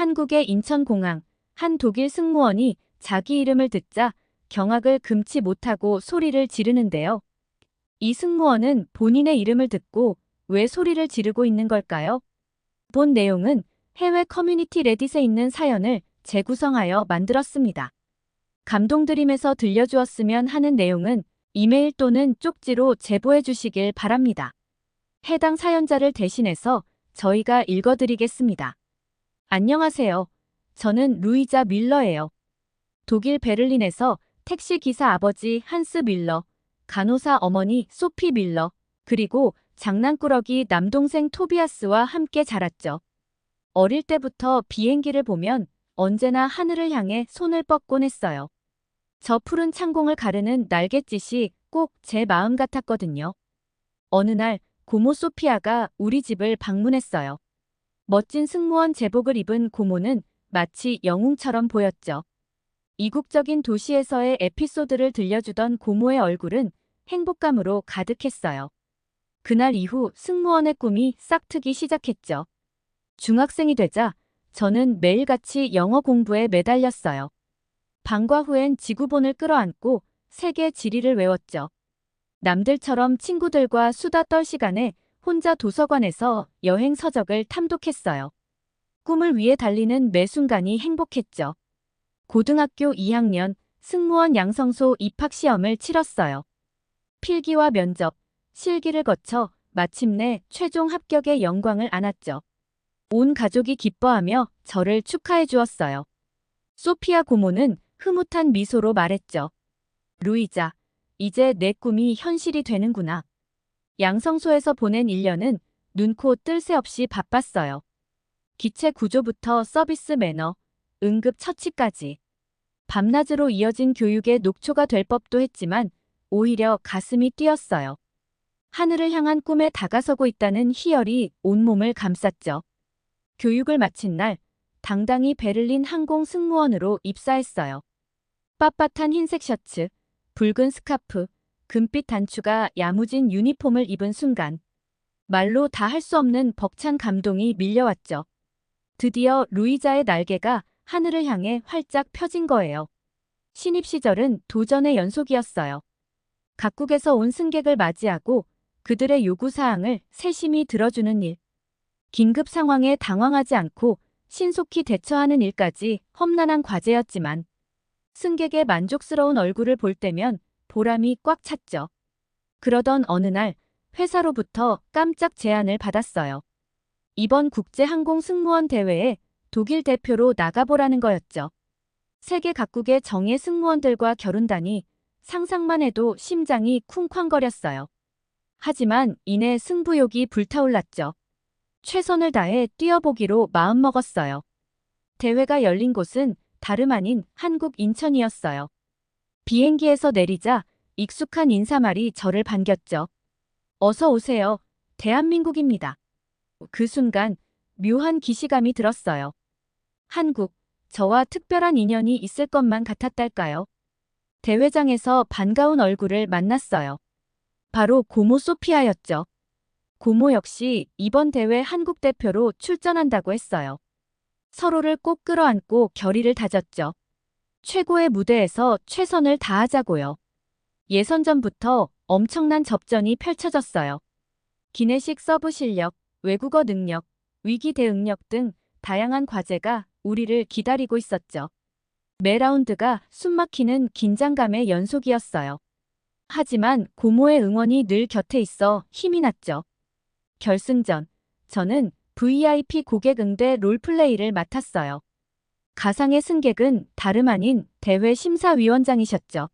한국의 인천공항, 한 독일 승무원이 자기 이름을 듣자 경악을 금치 못하고 소리를 지르는데요. 이 승무원은 본인의 이름을 듣고 왜 소리를 지르고 있는 걸까요? 본 내용은 해외 커뮤니티 레딧에 있는 사연을 재구성하여 만들었습니다. 감동드림에서 들려주었으면 하는 내용은 이메일 또는 쪽지로 제보해 주시길 바랍니다. 해당 사연자를 대신해서 저희가 읽어드리겠습니다. 안녕하세요. 저는 루이자 밀러예요. 독일 베를린에서 택시 기사 아버지 한스 밀러, 간호사 어머니 소피 밀러, 그리고 장난꾸러기 남동생 토비아스와 함께 자랐죠. 어릴 때부터 비행기를 보면 언제나 하늘을 향해 손을 뻗곤 했어요. 저 푸른 창공을 가르는 날갯짓이 꼭 제 마음 같았거든요. 어느 날 고모 소피아가 우리 집을 방문했어요. 멋진 승무원 제복을 입은 고모는 마치 영웅처럼 보였죠. 이국적인 도시에서의 에피소드를 들려주던 고모의 얼굴은 행복감으로 가득했어요. 그날 이후 승무원의 꿈이 싹트기 시작했죠. 중학생이 되자 저는 매일같이 영어 공부에 매달렸어요. 방과 후엔 지구본을 끌어안고 세계 지리를 외웠죠. 남들처럼 친구들과 수다 떨 시간에 혼자 도서관에서 여행 서적을 탐독했어요. 꿈을 위해 달리는 매 순간이 행복했죠. 고등학교 2학년 승무원 양성소 입학시험을 치렀어요. 필기와 면접, 실기를 거쳐 마침내 최종 합격의 영광을 안았죠. 온 가족이 기뻐하며 저를 축하해 주었어요. 소피아 고모는 흐뭇한 미소로 말했죠. 루이자, 이제 내 꿈이 현실이 되는구나. 양성소에서 보낸 1년은 눈코 뜰 새 없이 바빴어요. 기체 구조부터 서비스 매너, 응급 처치까지. 밤낮으로 이어진 교육의 녹초가 될 법도 했지만 오히려 가슴이 뛰었어요. 하늘을 향한 꿈에 다가서고 있다는 희열이 온몸을 감쌌죠. 교육을 마친 날 당당히 베를린 항공 승무원으로 입사했어요. 빳빳한 흰색 셔츠, 붉은 스카프, 금빛 단추가 야무진 유니폼을 입은 순간 말로 다 할 수 없는 벅찬 감동이 밀려왔죠. 드디어 루이자의 날개가 하늘을 향해 활짝 펴진 거예요. 신입 시절은 도전의 연속이었어요. 각국에서 온 승객을 맞이하고 그들의 요구사항을 세심히 들어주는 일. 긴급 상황에 당황하지 않고 신속히 대처하는 일까지 험난한 과제였지만 승객의 만족스러운 얼굴을 볼 때면 보람이 꽉 찼죠. 그러던 어느 날 회사로부터 깜짝 제안을 받았어요. 이번 국제항공 승무원 대회에 독일 대표로 나가보라는 거였죠. 세계 각국의 정예 승무원들과 겨룬다니 상상만 해도 심장이 쿵쾅거렸어요. 하지만 이내 승부욕이 불타올랐죠. 최선을 다해 뛰어보기로 마음먹었어요. 대회가 열린 곳은 다름 아닌 한국 인천이었어요. 비행기에서 내리자 익숙한 인사말이 저를 반겼죠. 어서 오세요. 대한민국입니다. 그 순간 묘한 기시감이 들었어요. 한국, 저와 특별한 인연이 있을 것만 같았달까요? 대회장에서 반가운 얼굴을 만났어요. 바로 고모 소피아였죠. 고모 역시 이번 대회 한국 대표로 출전한다고 했어요. 서로를 꼭 끌어안고 결의를 다졌죠. 최고의 무대에서 최선을 다하자고요. 예선전부터 엄청난 접전이 펼쳐졌어요. 기내식 서브 실력, 외국어 능력, 위기 대응력 등 다양한 과제가 우리를 기다리고 있었죠. 매 라운드가 숨막히는 긴장감의 연속이었어요. 하지만 고모의 응원이 늘 곁에 있어 힘이 났죠. 결승전, 저는 VIP 고객 응대 롤플레이를 맡았어요. 가상의 승객은 다름 아닌 대회 심사위원장이셨죠.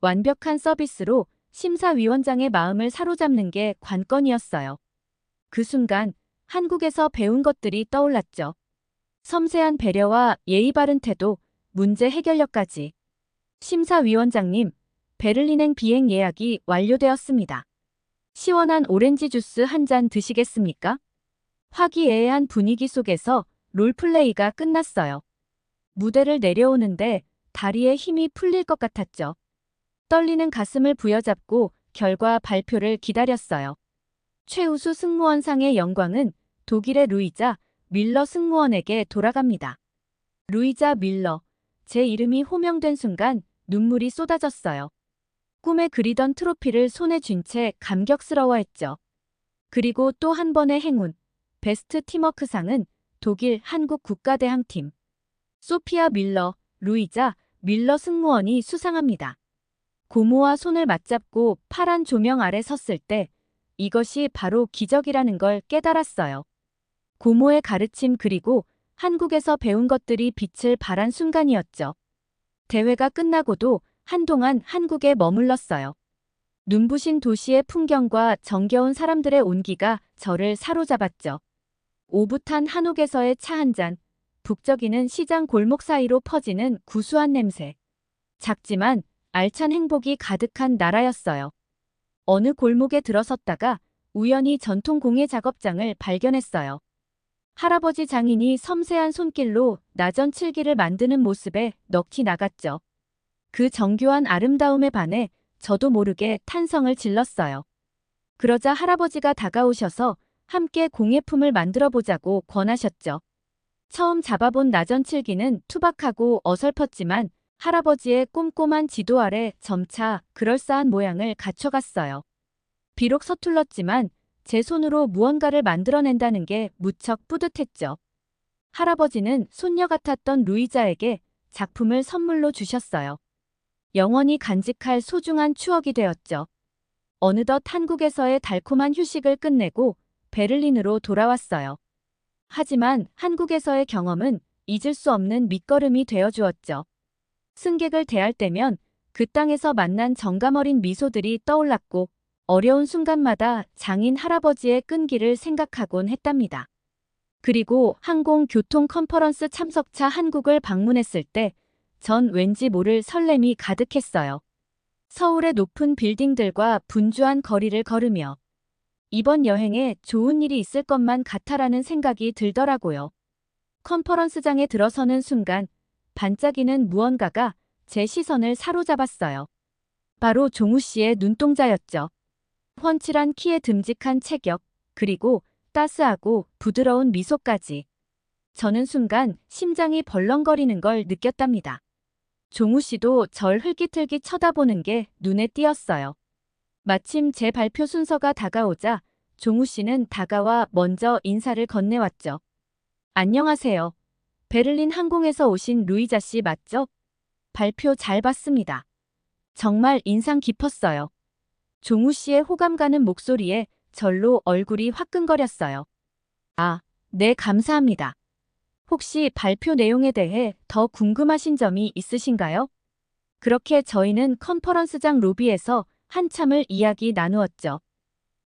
완벽한 서비스로 심사위원장의 마음을 사로잡는 게 관건이었어요. 그 순간 한국에서 배운 것들이 떠올랐죠. 섬세한 배려와 예의 바른 태도, 문제 해결력까지. 심사위원장님, 베를린행 비행 예약이 완료되었습니다. 시원한 오렌지 주스 한 잔 드시겠습니까? 화기애애한 분위기 속에서 롤플레이가 끝났어요. 무대를 내려오는데 다리에 힘이 풀릴 것 같았죠. 떨리는 가슴을 부여잡고 결과 발표를 기다렸어요. 최우수 승무원상의 영광은 독일의 루이자 밀러 승무원에게 돌아갑니다. 루이자 밀러. 제 이름이 호명된 순간 눈물이 쏟아졌어요. 꿈에 그리던 트로피를 손에 쥔 채 감격스러워했죠. 그리고 또 한 번의 행운. 베스트 팀워크상은 독일 한국 국가대항팀. 소피아 밀러, 루이자, 밀러 승무원이 수상합니다. 고모와 손을 맞잡고 파란 조명 아래 섰을 때 이것이 바로 기적이라는 걸 깨달았어요. 고모의 가르침 그리고 한국에서 배운 것들이 빛을 발한 순간이었죠. 대회가 끝나고도 한동안 한국에 머물렀어요. 눈부신 도시의 풍경과 정겨운 사람들의 온기가 저를 사로잡았죠. 오붓한 한옥에서의 차 한 잔, 북적이는 시장 골목 사이로 퍼지는 구수한 냄새. 작지만 알찬 행복이 가득한 나라였어요. 어느 골목에 들어섰다가 우연히 전통 공예 작업장을 발견했어요. 할아버지 장인이 섬세한 손길로 나전 칠기를 만드는 모습에 넋이 나갔죠. 그 정교한 아름다움에 반해 저도 모르게 탄성을 질렀어요. 그러자 할아버지가 다가오셔서 함께 공예품을 만들어 보자고 권하셨죠. 처음 잡아본 나전 칠기는 투박하고 어설펐지만 할아버지의 꼼꼼한 지도 아래 점차 그럴싸한 모양을 갖춰갔어요. 비록 서툴렀지만 제 손으로 무언가를 만들어낸다는 게 무척 뿌듯했죠. 할아버지는 손녀 같았던 루이자에게 작품을 선물로 주셨어요. 영원히 간직할 소중한 추억이 되었죠. 어느덧 한국에서의 달콤한 휴식을 끝내고 베를린으로 돌아왔어요. 하지만 한국에서의 경험은 잊을 수 없는 밑거름이 되어 주었죠. 승객을 대할 때면 그 땅에서 만난 정감어린 미소들이 떠올랐고 어려운 순간마다 장인 할아버지의 끈기를 생각하곤 했답니다. 그리고 항공교통 컨퍼런스 참석차 한국을 방문했을 때 전 왠지 모를 설렘이 가득했어요. 서울의 높은 빌딩들과 분주한 거리를 걸으며 이번 여행에 좋은 일이 있을 것만 같아라는 생각이 들더라고요. 컨퍼런스장에 들어서는 순간 반짝이는 무언가가 제 시선을 사로잡았어요. 바로 종우 씨의 눈동자였죠. 훤칠한 키에 듬직한 체격, 그리고 따스하고 부드러운 미소까지. 저는 순간 심장이 벌렁거리는 걸 느꼈답니다. 종우 씨도 절 흘깃흘깃 쳐다보는 게 눈에 띄었어요. 마침 제 발표 순서가 다가오자 종우 씨는 다가와 먼저 인사를 건네왔죠. 안녕하세요. 베를린 항공에서 오신 루이자 씨 맞죠? 발표 잘 봤습니다. 정말 인상 깊었어요. 종우 씨의 호감 가는 목소리에 절로 얼굴이 화끈거렸어요. 아, 네, 감사합니다. 혹시 발표 내용에 대해 더 궁금하신 점이 있으신가요? 그렇게 저희는 컨퍼런스장 로비에서 한참을 이야기 나누었죠.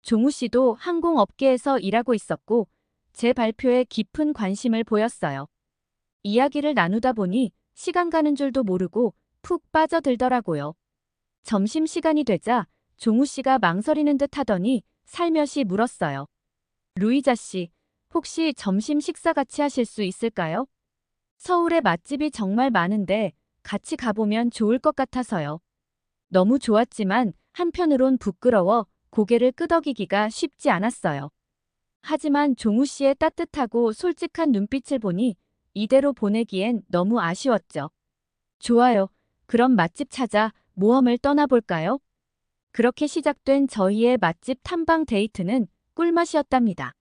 종우 씨도 항공업계에서 일하고 있었고 제 발표에 깊은 관심을 보였어요. 이야기를 나누다 보니 시간 가는 줄도 모르고 푹 빠져들더라고요. 점심시간이 되자 종우 씨가 망설이는 듯 하더니 살며시 물었어요. 루이자 씨, 혹시 점심 식사 같이 하실 수 있을까요? 서울에 맛집이 정말 많은데 같이 가보면 좋을 것 같아서요. 너무 좋았지만 한편으론 부끄러워 고개를 끄덕이기가 쉽지 않았어요. 하지만 종우 씨의 따뜻하고 솔직한 눈빛을 보니 이대로 보내기엔 너무 아쉬웠죠. 좋아요. 그럼 맛집 찾아 모험을 떠나볼까요? 그렇게 시작된 저희의 맛집 탐방 데이트는 꿀맛이었답니다.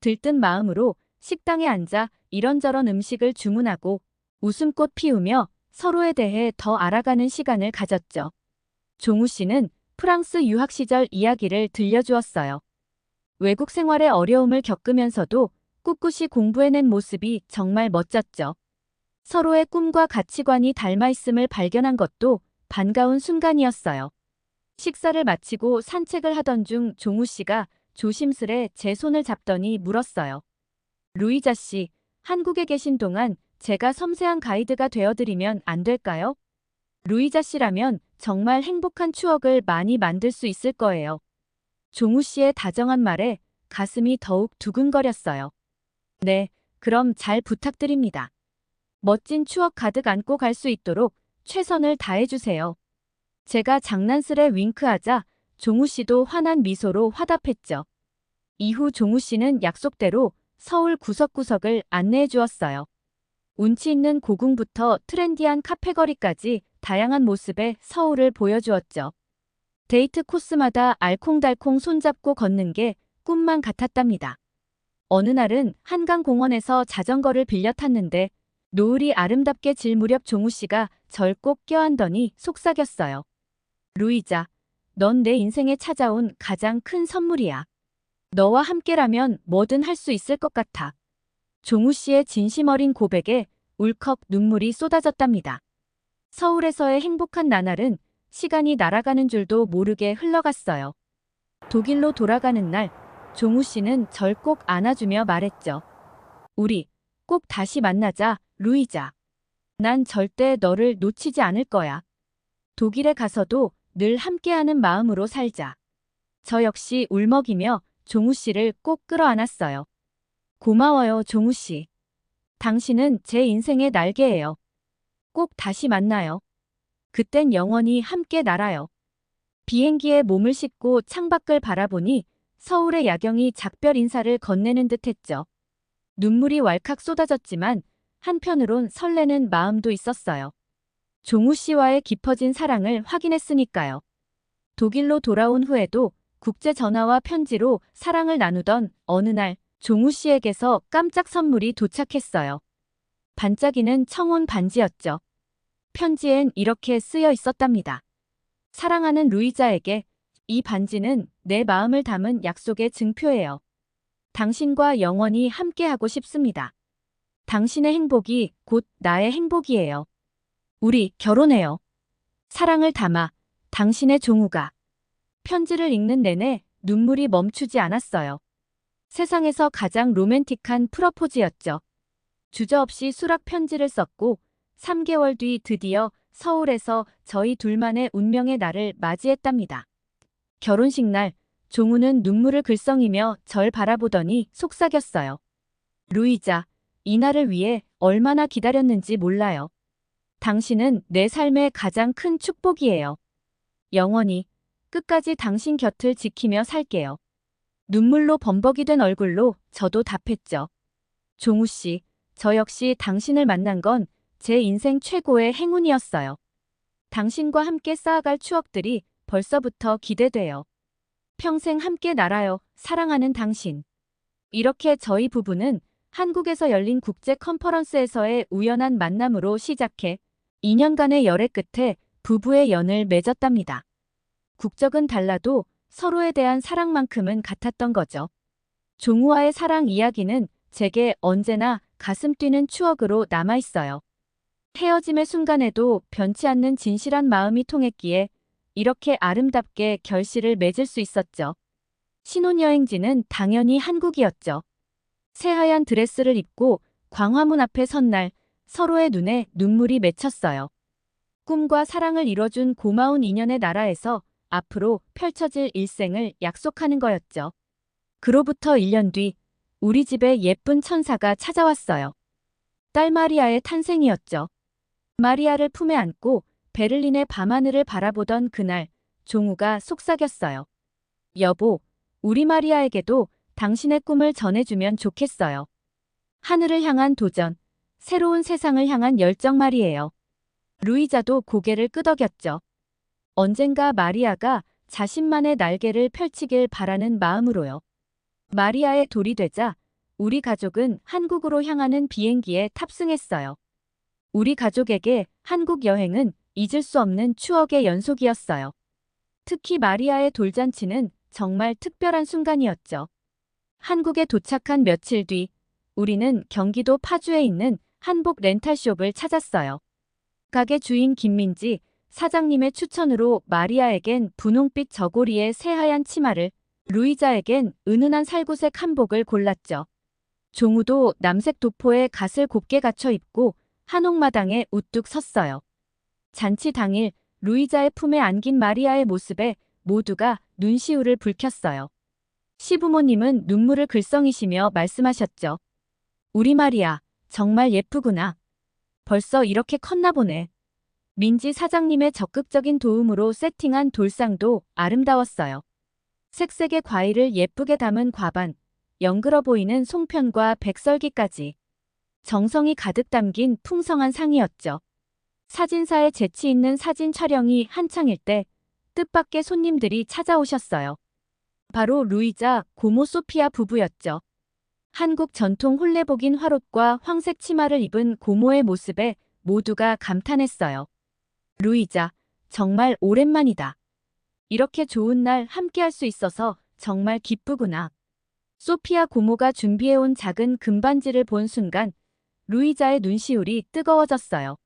들뜬 마음으로 식당에 앉아 이런저런 음식을 주문하고 웃음꽃 피우며 서로에 대해 더 알아가는 시간을 가졌죠. 종우 씨는 프랑스 유학 시절 이야기를 들려주었어요. 외국 생활의 어려움을 겪으면서도 꿋꿋이 공부해낸 모습이 정말 멋졌죠. 서로의 꿈과 가치관이 닮아 있음을 발견한 것도 반가운 순간이었어요. 식사를 마치고 산책을 하던 중 종우 씨가 조심스레 제 손을 잡더니 물었어요. 루이자 씨, 한국에 계신 동안 제가 섬세한 가이드가 되어드리면 안 될까요? 루이자 씨라면 정말 행복한 추억을 많이 만들 수 있을 거예요. 종우 씨의 다정한 말에 가슴이 더욱 두근거렸어요. 네, 그럼 잘 부탁드립니다. 멋진 추억 가득 안고 갈 수 있도록 최선을 다해주세요. 제가 장난스레 윙크하자 종우 씨도 환한 미소로 화답했죠. 이후 종우 씨는 약속대로 서울 구석구석을 안내해 주었어요. 운치 있는 고궁부터 트렌디한 카페거리까지 다양한 모습의 서울을 보여주었죠. 데이트 코스마다 알콩달콩 손잡고 걷는 게 꿈만 같았답니다. 어느 날은 한강공원에서 자전거를 빌려 탔는데 노을이 아름답게 질 무렵 종우 씨가 절 꼭 껴안더니 속삭였어요. 루이자, 넌 내 인생에 찾아온 가장 큰 선물이야. 너와 함께라면 뭐든 할 수 있을 것 같아. 종우 씨의 진심 어린 고백에 울컥 눈물이 쏟아졌답니다. 서울에서의 행복한 나날은 시간이 날아가는 줄도 모르게 흘러갔어요. 독일로 돌아가는 날, 종우 씨는 절 꼭 안아주며 말했죠. 우리 꼭 다시 만나자, 루이자. 난 절대 너를 놓치지 않을 거야. 독일에 가서도 늘 함께하는 마음으로 살자. 저 역시 울먹이며 종우 씨를 꼭 끌어안았어요. 고마워요, 종우 씨. 당신은 제 인생의 날개예요. 꼭 다시 만나요. 그땐 영원히 함께 날아요. 비행기에 몸을 싣고 창밖을 바라보니 서울의 야경이 작별 인사를 건네는 듯 했죠. 눈물이 왈칵 쏟아졌지만 한편으론 설레는 마음도 있었어요. 종우 씨와의 깊어진 사랑을 확인했으니까요. 독일로 돌아온 후에도 국제 전화와 편지로 사랑을 나누던 어느 날 종우 씨에게서 깜짝 선물이 도착했어요. 반짝이는 청혼 반지였죠. 편지엔 이렇게 쓰여 있었답니다. 사랑하는 루이자에게 이 반지는 내 마음을 담은 약속의 증표예요. 당신과 영원히 함께하고 싶습니다. 당신의 행복이 곧 나의 행복이에요. 우리 결혼해요. 사랑을 담아 당신의 종우가 편지를 읽는 내내 눈물이 멈추지 않았어요. 세상에서 가장 로맨틱한 프러포즈였죠. 주저없이 수락 편지를 썼고 3개월 뒤 드디어 서울에서 저희 둘만의 운명의 날을 맞이했답니다. 결혼식 날 종우는 눈물을 글썽이며 절 바라보더니 속삭였어요. 루이자, 이 날을 위해 얼마나 기다렸는지 몰라요. 당신은 내 삶의 가장 큰 축복이에요. 영원히 끝까지 당신 곁을 지키며 살게요. 눈물로 범벅이 된 얼굴로 저도 답했죠. 종우 씨, 저 역시 당신을 만난 건 제 인생 최고의 행운이었어요. 당신과 함께 쌓아갈 추억들이 벌써부터 기대돼요. 평생 함께 날아요. 사랑하는 당신. 이렇게 저희 부부는 한국에서 열린 국제 컨퍼런스에서의 우연한 만남으로 시작해 2년간의 열애 끝에 부부의 연을 맺었답니다. 국적은 달라도 서로에 대한 사랑만큼은 같았던 거죠. 종우와의 사랑 이야기는 제게 언제나 가슴 뛰는 추억으로 남아있어요. 헤어짐의 순간에도 변치 않는 진실한 마음이 통했기에 이렇게 아름답게 결실을 맺을 수 있었죠. 신혼여행지는 당연히 한국이었죠. 새하얀 드레스를 입고 광화문 앞에 선 날 서로의 눈에 눈물이 맺혔어요. 꿈과 사랑을 이뤄준 고마운 인연의 나라에서 앞으로 펼쳐질 일생을 약속하는 거였죠. 그로부터 1년 뒤 우리 집에 예쁜 천사가 찾아왔어요. 딸 마리아의 탄생이었죠. 마리아를 품에 안고 베를린의 밤하늘을 바라보던 그날 종우가 속삭였어요. 여보, 우리 마리아에게도 당신의 꿈을 전해주면 좋겠어요. 하늘을 향한 도전, 새로운 세상을 향한 열정 말이에요. 루이자도 고개를 끄덕였죠. 언젠가 마리아가 자신만의 날개를 펼치길 바라는 마음으로요. 마리아의 돌이 되자 우리 가족은 한국으로 향하는 비행기에 탑승했어요. 우리 가족에게 한국 여행은 잊을 수 없는 추억의 연속이었어요. 특히 마리아의 돌잔치는 정말 특별한 순간이었죠. 한국에 도착한 며칠 뒤 우리는 경기도 파주에 있는 한복 렌탈숍을 찾았어요. 가게 주인 김민지 사장님의 추천으로 마리아에겐 분홍빛 저고리의 새하얀 치마를 루이자에겐 은은한 살구색 한복을 골랐죠. 종우도 남색 도포에 갓을 곱게 갖춰 입고 한옥마당에 우뚝 섰어요. 잔치 당일 루이자의 품에 안긴 마리아의 모습에 모두가 눈시울을 붉혔어요. 시부모님은 눈물을 글썽이시며 말씀하셨죠. 우리 마리아, 정말 예쁘구나. 벌써 이렇게 컸나 보네. 민지 사장님의 적극적인 도움으로 세팅한 돌상도 아름다웠어요. 색색의 과일을 예쁘게 담은 과반, 영글어 보이는 송편과 백설기까지. 정성이 가득 담긴 풍성한 상이었죠. 사진사의 재치 있는 사진 촬영이 한창일 때 뜻밖의 손님들이 찾아오셨어요. 바로 루이자 고모 소피아 부부였죠. 한국 전통 홀레복인 화롯과 황색 치마를 입은 고모의 모습에 모두가 감탄했어요. 루이자, 정말 오랜만이다. 이렇게 좋은 날 함께할 수 있어서 정말 기쁘구나. 소피아 고모가 준비해온 작은 금반지를 본 순간 루이자의 눈시울이 뜨거워졌어요.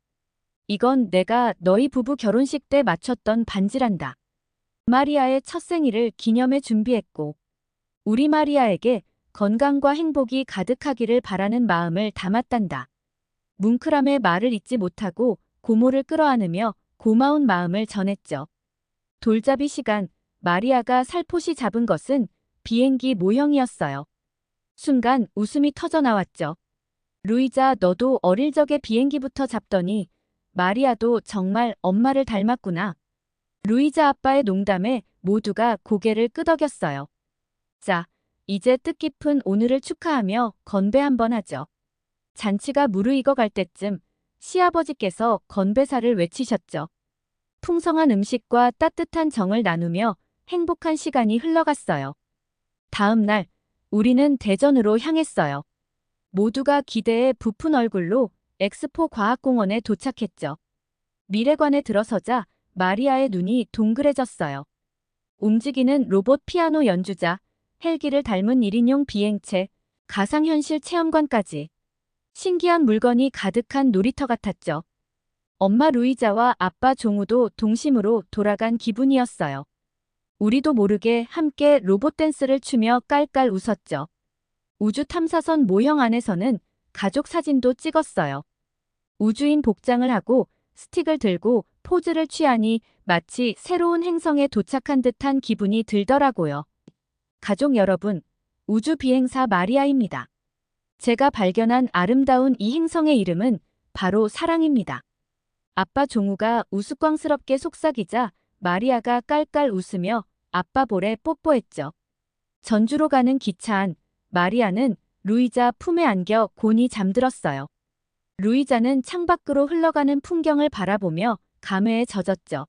이건 내가 너희 부부 결혼식 때 맞췄던 반지란다. 마리아의 첫 생일을 기념해 준비했고, 우리 마리아에게 건강과 행복이 가득하기를 바라는 마음을 담았단다. 뭉클함의 말을 잊지 못하고 고모를 끌어안으며 고마운 마음을 전했죠. 돌잡이 시간, 마리아가 살포시 잡은 것은 비행기 모형이었어요. 순간 웃음이 터져 나왔죠. 루이자 너도 어릴 적에 비행기부터 잡더니 마리아도 정말 엄마를 닮았구나. 루이자 아빠의 농담에 모두가 고개를 끄덕였어요. 자, 이제 뜻깊은 오늘을 축하하며 건배 한번 하죠. 잔치가 무르익어 갈 때쯤 시아버지께서 건배사를 외치셨죠. 풍성한 음식과 따뜻한 정을 나누며 행복한 시간이 흘러갔어요. 다음 날, 우리는 대전으로 향했어요. 모두가 기대에 부푼 얼굴로 엑스포 과학공원에 도착했죠. 미래관에 들어서자 마리아의 눈이 동그래졌어요. 움직이는 로봇 피아노 연주자, 헬기를 닮은 1인용 비행체, 가상현실 체험관까지. 신기한 물건이 가득한 놀이터 같았죠. 엄마 루이자와 아빠 종우도 동심으로 돌아간 기분이었어요. 우리도 모르게 함께 로봇 댄스를 추며 깔깔 웃었죠. 우주 탐사선 모형 안에서는 가족 사진도 찍었어요. 우주인 복장을 하고 스틱을 들고 포즈를 취하니 마치 새로운 행성에 도착한 듯한 기분이 들더라고요. 가족 여러분, 우주 비행사 마리아입니다. 제가 발견한 아름다운 이 행성의 이름은 바로 사랑입니다. 아빠 종우가 우스꽝스럽게 속삭이자 마리아가 깔깔 웃으며 아빠 볼에 뽀뽀했죠. 전주로 가는 기차 안 마리아는 루이자 품에 안겨 곤히 잠들었어요. 루이자는 창밖으로 흘러가는 풍경을 바라보며 감회에 젖었죠.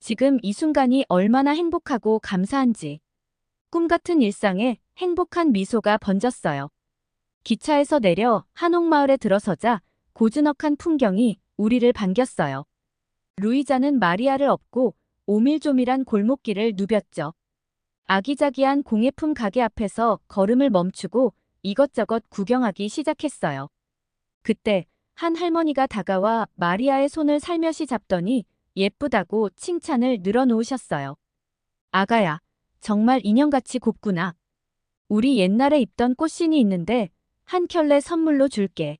지금 이 순간이 얼마나 행복하고 감사한지. 꿈 같은 일상에 행복한 미소가 번졌어요. 기차에서 내려 한옥마을에 들어서자 고즈넉한 풍경이 우리를 반겼어요. 루이자는 마리아를 업고 오밀조밀한 골목길을 누볐죠. 아기자기한 공예품 가게 앞에서 걸음을 멈추고 이것저것 구경하기 시작했어요. 그때 한 할머니가 다가와 마리아의 손을 살며시 잡더니 예쁘다고 칭찬을 늘어놓으셨어요. 아가야, 정말 인형같이 곱구나. 우리 옛날에 입던 꽃신이 있는데 한 켤레 선물로 줄게.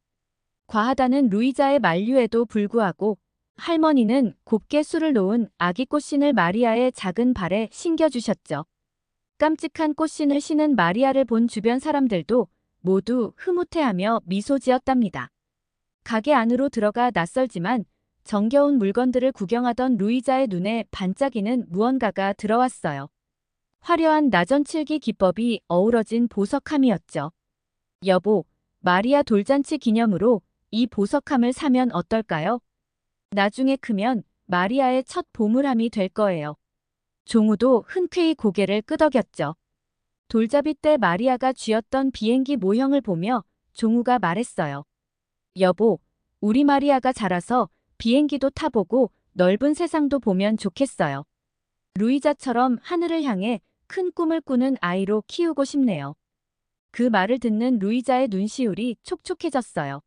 과하다는 루이자의 만류에도 불구하고 할머니는 곱게 술을 놓은 아기 꽃신을 마리아의 작은 발에 신겨주셨죠. 깜찍한 꽃신을 신은 마리아를 본 주변 사람들도 모두 흐뭇해하며 미소 지었답니다. 가게 안으로 들어가 낯설지만 정겨운 물건들을 구경하던 루이자의 눈에 반짝이는 무언가가 들어왔어요. 화려한 나전칠기 기법이 어우러진 보석함이었죠. 여보, 마리아 돌잔치 기념으로 이 보석함을 사면 어떨까요? 나중에 크면 마리아의 첫 보물함이 될 거예요. 종우도 흔쾌히 고개를 끄덕였죠. 돌잡이 때 마리아가 쥐었던 비행기 모형을 보며 종우가 말했어요. 여보, 우리 마리아가 자라서 비행기도 타보고 넓은 세상도 보면 좋겠어요. 루이자처럼 하늘을 향해 큰 꿈을 꾸는 아이로 키우고 싶네요. 그 말을 듣는 루이자의 눈시울이 촉촉해졌어요.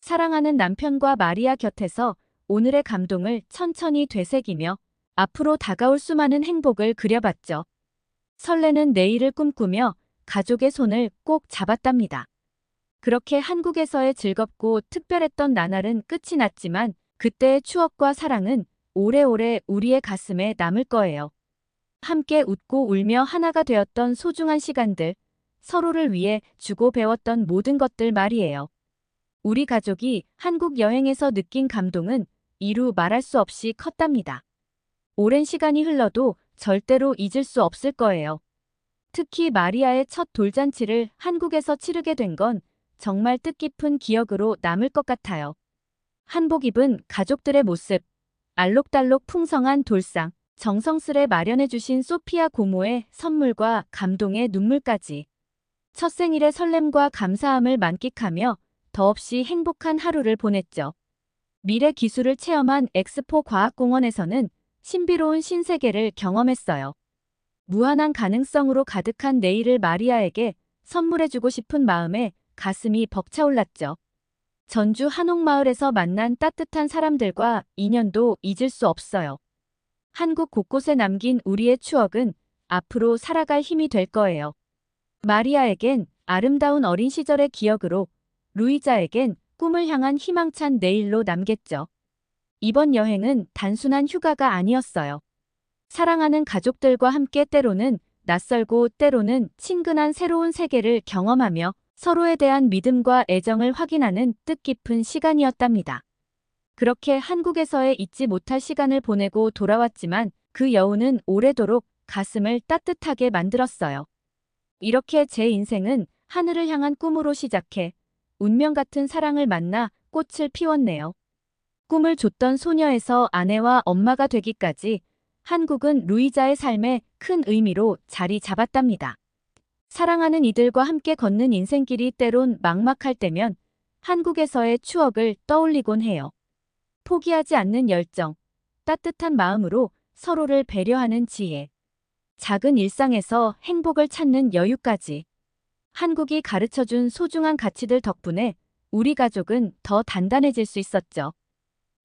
사랑하는 남편과 마리아 곁에서 오늘의 감동을 천천히 되새기며 앞으로 다가올 수많은 행복을 그려봤죠. 설레는 내일을 꿈꾸며 가족의 손을 꼭 잡았답니다. 그렇게 한국에서의 즐겁고 특별했던 나날은 끝이 났지만 그때의 추억과 사랑은 오래오래 우리의 가슴에 남을 거예요. 함께 웃고 울며 하나가 되었던 소중한 시간들, 서로를 위해 주고 배웠던 모든 것들 말이에요. 우리 가족이 한국 여행에서 느낀 감동은 이루 말할 수 없이 컸답니다. 오랜 시간이 흘러도 절대로 잊을 수 없을 거예요. 특히 마리아의 첫 돌잔치를 한국에서 치르게 된 건 정말 뜻깊은 기억으로 남을 것 같아요. 한복 입은 가족들의 모습, 알록달록 풍성한 돌상, 정성스레 마련해주신 소피아 고모의 선물과 감동의 눈물까지. 첫 생일의 설렘과 감사함을 만끽하며 더없이 행복한 하루를 보냈죠. 미래 기술을 체험한 엑스포 과학공원에서는 신비로운 신세계를 경험했어요. 무한한 가능성으로 가득한 내일을 마리아에게 선물해주고 싶은 마음에 가슴이 벅차올랐죠. 전주 한옥마을에서 만난 따뜻한 사람들과 인연도 잊을 수 없어요. 한국 곳곳에 남긴 우리의 추억은 앞으로 살아갈 힘이 될 거예요. 마리아에겐 아름다운 어린 시절의 기억으로, 루이자에겐 꿈을 향한 희망찬 내일로 남겠죠. 이번 여행은 단순한 휴가가 아니었어요. 사랑하는 가족들과 함께 때로는 낯설고 때로는 친근한 새로운 세계를 경험하며 서로에 대한 믿음과 애정을 확인하는 뜻깊은 시간이었답니다. 그렇게 한국에서의 잊지 못할 시간을 보내고 돌아왔지만 그 여운은 오래도록 가슴을 따뜻하게 만들었어요. 이렇게 제 인생은 하늘을 향한 꿈으로 시작해 운명 같은 사랑을 만나 꽃을 피웠네요. 꿈을 줬던 소녀에서 아내와 엄마가 되기까지 한국은 루이자의 삶에 큰 의미로 자리 잡았답니다. 사랑하는 이들과 함께 걷는 인생길이 때론 막막할 때면 한국에서의 추억을 떠올리곤 해요. 포기하지 않는 열정, 따뜻한 마음으로 서로를 배려하는 지혜, 작은 일상에서 행복을 찾는 여유까지. 한국이 가르쳐준 소중한 가치들 덕분에 우리 가족은 더 단단해질 수 있었죠.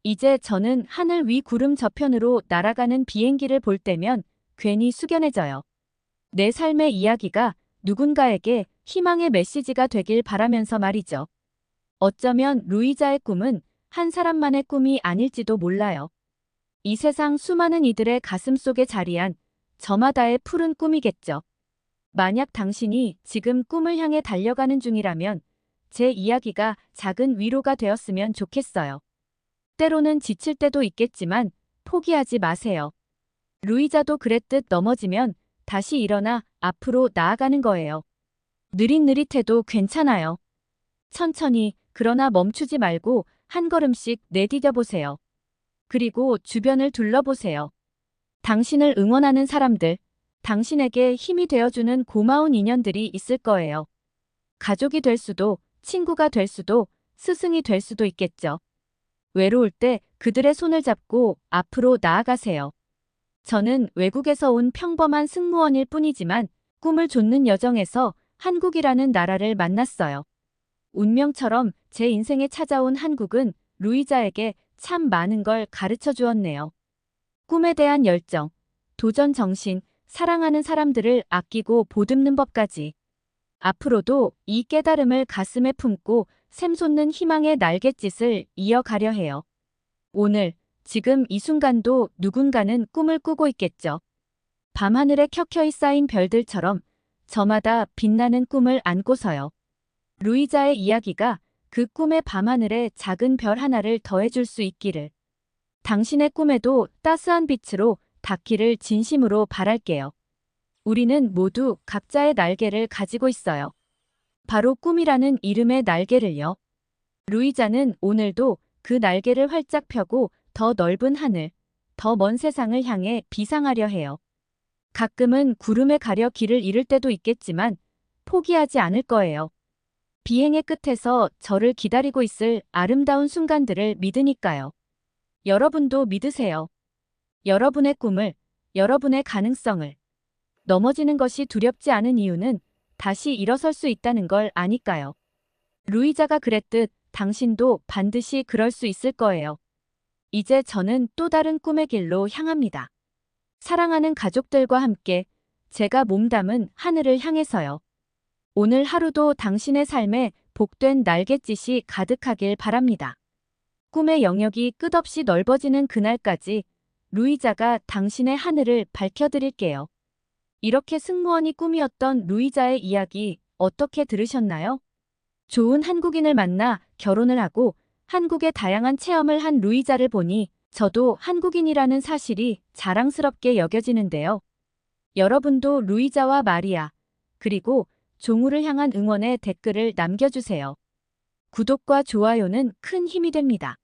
이제 저는 하늘 위 구름 저편으로 날아가는 비행기를 볼 때면 괜히 숙연해져요. 내 삶의 이야기가 누군가에게 희망의 메시지가 되길 바라면서 말이죠. 어쩌면 루이자의 꿈은 한 사람만의 꿈이 아닐지도 몰라요. 이 세상 수많은 이들의 가슴 속에 자리한 저마다의 푸른 꿈이겠죠. 만약 당신이 지금 꿈을 향해 달려가는 중이라면 제 이야기가 작은 위로가 되었으면 좋겠어요. 때로는 지칠 때도 있겠지만 포기하지 마세요. 루이자도 그랬듯 넘어지면 다시 일어나 앞으로 나아가는 거예요. 느릿느릿해도 괜찮아요. 천천히 그러나 멈추지 말고 한 걸음씩 내디뎌 보세요. 그리고 주변을 둘러보세요. 당신을 응원하는 사람들, 당신에게 힘이 되어주는 고마운 인연들이 있을 거예요. 가족이 될 수도, 친구가 될 수도, 스승이 될 수도 있겠죠. 외로울 때 그들의 손을 잡고 앞으로 나아가세요. 저는 외국에서 온 평범한 승무원일 뿐이지만 꿈을 좇는 여정에서 한국이라는 나라를 만났어요. 운명처럼 제 인생에 찾아온 한국은 루이자에게 참 많은 걸 가르쳐 주었네요. 꿈에 대한 열정, 도전 정신, 사랑하는 사람들을 아끼고 보듬는 법까지. 앞으로도 이 깨달음을 가슴에 품고 샘솟는 희망의 날갯짓을 이어가려 해요. 오늘, 지금 이 순간도 누군가는 꿈을 꾸고 있겠죠. 밤하늘에 켜켜이 쌓인 별들처럼 저마다 빛나는 꿈을 안고서요. 루이자의 이야기가 그 꿈의 밤하늘에 작은 별 하나를 더해줄 수 있기를. 당신의 꿈에도 따스한 빛으로 닿기를 진심으로 바랄게요. 우리는 모두 각자의 날개를 가지고 있어요. 바로 꿈이라는 이름의 날개를요. 루이자는 오늘도 그 날개를 활짝 펴고 더 넓은 하늘, 더 먼 세상을 향해 비상하려 해요. 가끔은 구름에 가려 길을 잃을 때도 있겠지만 포기하지 않을 거예요. 비행의 끝에서 저를 기다리고 있을 아름다운 순간들을 믿으니까요. 여러분도 믿으세요. 여러분의 꿈을, 여러분의 가능성을. 넘어지는 것이 두렵지 않은 이유는 다시 일어설 수 있다는 걸 아니까요. 루이자가 그랬듯 당신도 반드시 그럴 수 있을 거예요. 이제 저는 또 다른 꿈의 길로 향합니다. 사랑하는 가족들과 함께 제가 몸담은 하늘을 향해서요. 오늘 하루도 당신의 삶에 복된 날갯짓이 가득하길 바랍니다. 꿈의 영역이 끝없이 넓어지는 그날까지 루이자가 당신의 하늘을 밝혀드릴게요. 이렇게 승무원이 꿈이었던 루이자의 이야기 어떻게 들으셨나요? 좋은 한국인을 만나 결혼을 하고 한국의 다양한 체험을 한 루이자를 보니 저도 한국인이라는 사실이 자랑스럽게 여겨지는데요. 여러분도 루이자와 마리아, 그리고 종우를 향한 응원의 댓글을 남겨주세요. 구독과 좋아요는 큰 힘이 됩니다.